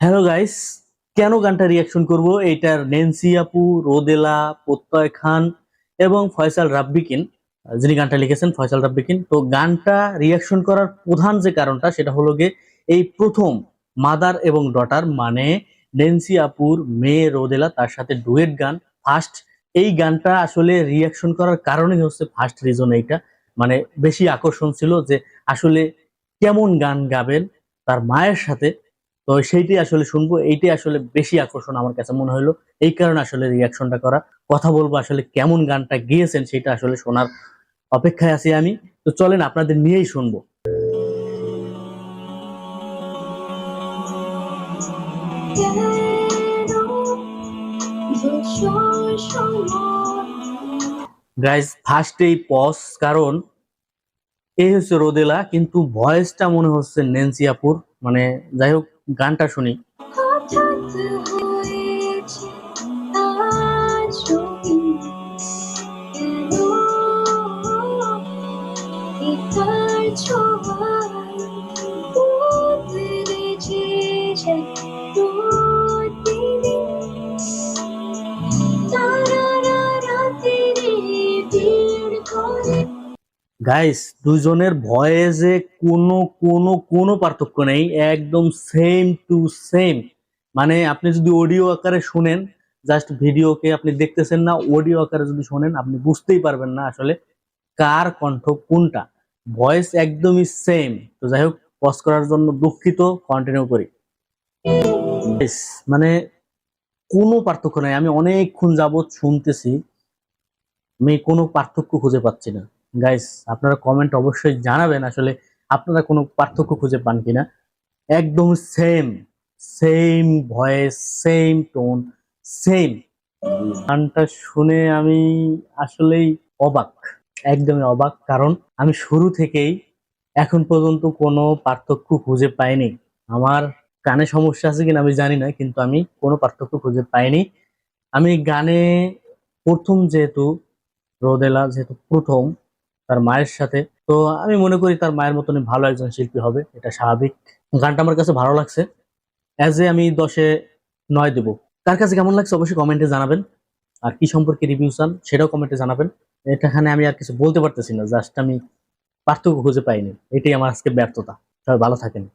Hello guys কেন গানটা reaction করব? এইটার নেন্সি আপু, রোদেলা, প্রত্যয় খান এবং ফয়সাল রাব্বিকিন, যিনি গানটা লিখেছেন, ফয়সাল রাব্বিকিন। তো গানটা রিয়াকশন করার প্রধান যে কারণটা, সেটা হলো গিয়ে এই প্রথম মাদার এবং ডটার মানে নেন্সি আপুর মেয়ে রোদেলা, তার সাথে ডুয়েট গান ফার্স্ট এই গানটা আসলে রিয়াকশন করার কারণেই হচ্ছে ফার্স্ট রিজন এইটা। মানে বেশি আকর্ষণ ছিল যে আসলে কেমন গান গাবেন তার মায়ের সাথে। তো সেইটাই আসলে শুনব, এইটাই আসলে বেশি আকর্ষণ আমার কাছে মনে হলো এই কারণে আসলে রিয়াকশনটা করা। কথা বলব আসলে কেমন গানটা গিয়েছেন সেটা আসলে শোনার অপেক্ষায় আছি আমি। তো চলেন আপনাদের নিয়েই শুনব। গাইজ ফার্স্ট এই পজ কারণ এই হচ্ছে রোদেলা, কিন্তু ভয়েসটা মনে হচ্ছে নেন্সি আপুর মানে যাই হোক গানটা শুনি। গাইস দুইজনের ভয়েসে কোনো কোনো কোনো পার্থক্য নেই, একদম সেম টু সেম মানে আপনি যদি অডিও আকারে শুনেন জাস্ট ভিডিওকে আপনি দেখতেছেন না অডিও আকারে যদি শুনেন, আপনি বুঝতেই পারবেন না আসলে কার কণ্ঠ কোনটা। ভয়েস একদমই সেম তো যাই হোক পজ করার জন্য দুঃখিত কন্টিনিউ করি। মানে কোনো পার্থক্য নাই, আমি অনেকক্ষণ যাবৎ শুনতেছি, আমি কোনো পার্থক্য খুঁজে পাচ্ছি না। গাইস আপনারা কমেন্ট অবশ্যই জানাবেন আসলে আপনারা কোনো পার্থক্য খুঁজে পান কিনা। একদম same same voice same tone same গানটা শুনে আমি আসলেই অবাক, একদমই অবাক। কারণ আমি শুরু থেকেই এখন পর্যন্ত কোনো পার্থক্য খুঁজে পাইনি। আমার কানে সমস্যা আছে কিনা আমি জানি না, কিন্তু আমি কোনো পার্থক্য খুঁজে পাইনি। আমি গানে প্রথম যেহেতু, রোদেলা যেহেতু প্রথম তার মায়ের সাথে। তো আমি মনে করি তার মায়ের মতনই ভালো একজন শিল্পী হবে, এটা স্বাভাবিক। গানটা আমার কাছে ভালো লাগছে। অ্যাজ এ আমি দশে নয় দেব। কার কাছে কেমন লাগছে অবশ্যই কমেন্টে জানাবেন। আর কি সম্পর্কে রিভিউ চান সেটাও কমেন্টে জানাবেন। এটাখানে আমি আর কিছু বলতে পারতেছি না জাস্ট আমি পার্থক্য খুঁজে পাইনি। এটাই আমার আজকে ব্যর্থতা। সবাই ভালো থাকেন।